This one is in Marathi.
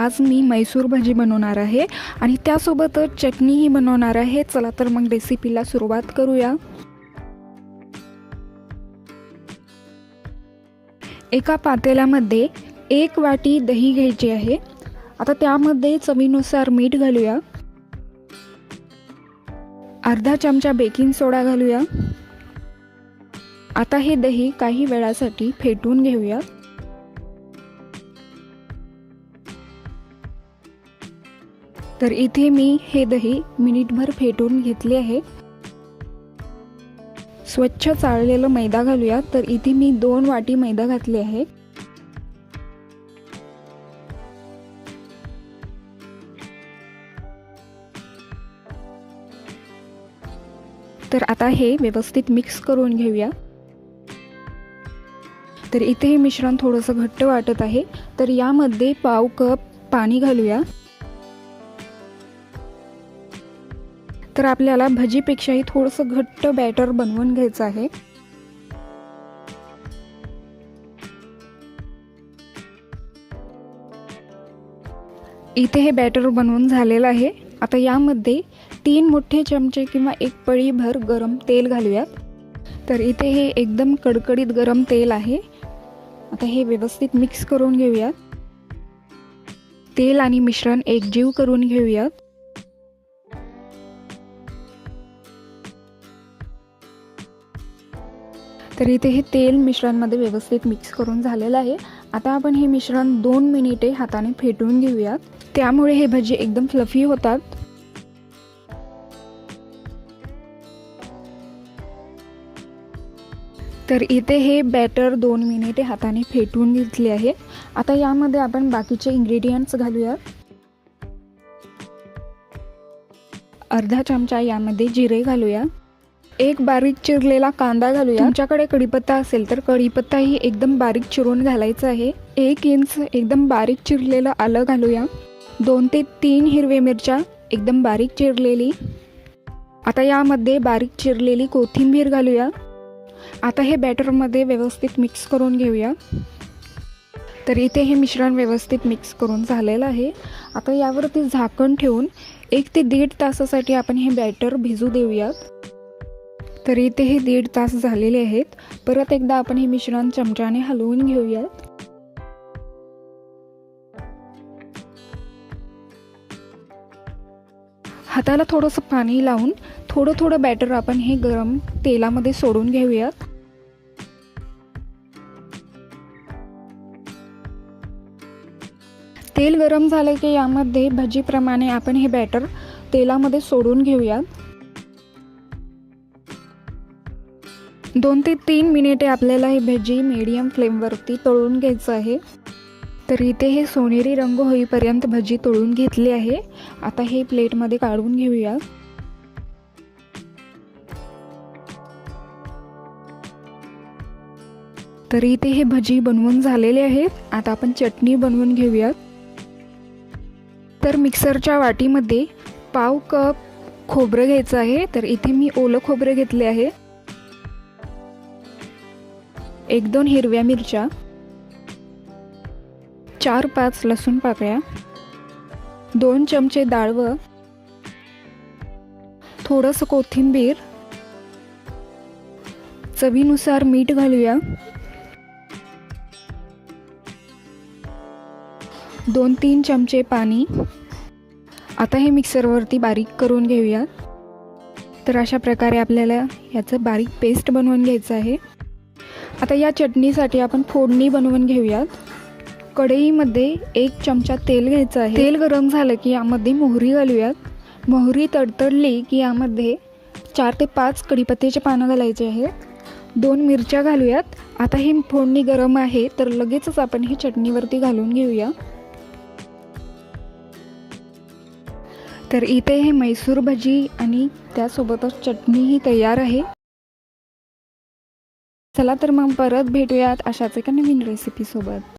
आज मी मैसूर भाजी बनवणार आहे आणि त्यासोबतच चटणीही बनवणार आहे. चला तर मग रेसिपीला सुरुवात करूया. एका पातेल्यामध्ये एक वाटी दही घ्यायची आहे. आता त्यामध्ये चवीनुसार मीठ घालूया. अर्धा चमचा बेकिंग सोडा घालूया. आता हे दही काही वेळासाठी फेटून घेऊया. तर इथे मी हे दही मिनिटभर फेटून घेतले आहे. स्वच्छ चाळलेलं मैदा घालूया. तर इथे मी दोन वाटी मैदा घातले आहे. तर आता हे व्यवस्थित मिक्स करून घेऊया. तर इथे हे मिश्रण थोडंसं घट्ट वाटत आहे. तर यामध्ये पाव कप पाणी घालूया. तर आपल्याला भजीपेक्षाही थोडंसं घट्ट बॅटर बनवून घ्यायचं आहे. इथे हे बॅटर बनवून झालेलं आहे. आता यामध्ये तीन मोठे चमचे किंवा एक पळीभर गरम तेल घालूयात. तर इथे हे एकदम कडकडीत गरम तेल आहे. आता हे व्यवस्थित मिक्स करून घेऊयात. तेल आणि मिश्रण एकजीव करून घेऊयात. तर इथे हे तेल मिश्रणमध्ये व्यवस्थित मिक्स करून झालेलं आहे. आता आपण हे मिश्रण दोन मिनिटे हाताने फेटून घेऊयात. त्यामुळे हे भजी एकदम फ्लफी होतात. तर इथे हे बॅटर दोन मिनिटे हाताने फेटून घेतले आहे. आता यामध्ये आपण बाकीचे इन्ग्रेडियंट्स घालूया अर्धा चमचा यामध्ये जिरे घालूया एक बारीक चिरलेला कांदा घालूया. तुमच्याकडे कढीपत्ता असेल तर कढीपत्ताही एकदम बारीक चिरून घालायचा आहे. एक इंच एकदम बारीक चिरलेलं आलं घालूया. दोन ते तीन हिरवे मिरच्या एकदम बारीक चिरलेली. आता यामध्ये बारीक चिरलेली कोथिंबीर घालूया. आता हे बॅटरमध्ये व्यवस्थित मिक्स करून घेऊया. तर इथे हे मिश्रण व्यवस्थित मिक्स करून झालेलं आहे. आता यावरती झाकण ठेवून एक ते दीड तासासाठी आपण हे बॅटर भिजू देऊयात. तर इथे हे दीड तास झालेले आहेत. परत एकदा आपण हे मिश्रण चमच्याने हलवून घेऊयात. हाताला थोडंसं पाणी लावून थोडं थोडं बॅटर आपण हे गरम तेलामध्ये सोडून घेऊयात. तेल गरम झालं की यामध्ये भजीप्रमाणे आपण हे बॅटर तेलामध्ये सोडून घेऊयात. दोन ते तीन मिनिटे आपल्याला हे भजी मीडियम फ्लेमवरती तळून घ्यायचं आहे. तर इथे हे सोनेरी रंग होईपर्यंत भजी तळून घेतली आहे. आता हे प्लेटमध्ये काढून घेऊया. तर इथे हे भजी बनवून झालेले आहेत. आता आपण चटणी बनवून घेऊयात. तर मिक्सरच्या वाटीमध्ये पाव कप खोबरं घ्यायचं आहे. तर इथे मी ओलं खोबरं घेतले आहे. एक दोन हिरव्या मिरच्या चार पाच लसूण पाकळ्या दोन चमचे डाळवं थोडंसं कोथिंबीर. चवीनुसार मीठ घालूया. दोन तीन चमचे पाणी. आता हे मिक्सरवरती बारीक करून घेऊया तर अशा प्रकारे आपल्याला याचं बारीक पेस्ट बनवून घ्यायचं आहे. आता या चटणीसाठी आपण फोडणी बनवून घेऊयात. कढईमध्ये एक चमचा तेल घ्यायचं आहे. तेल गरम झालं की यामध्ये मोहरी घालूयात. मोहरी तडतडली की यामध्ये चार ते पाच कढीपत्त्याचे पानं घालायचे आहेत दोन मिरच्या घालूयात. आता ही फोडणी गरम आहे तर लगेचच आपण ही चटणीवरती घालून घेऊया. तर इथे हे मैसूर भजी आणि त्यासोबतच चटणीही तयार आहे. चला तर मग परत भेटूयात अशाच एका नवीन रेसिपीसोबत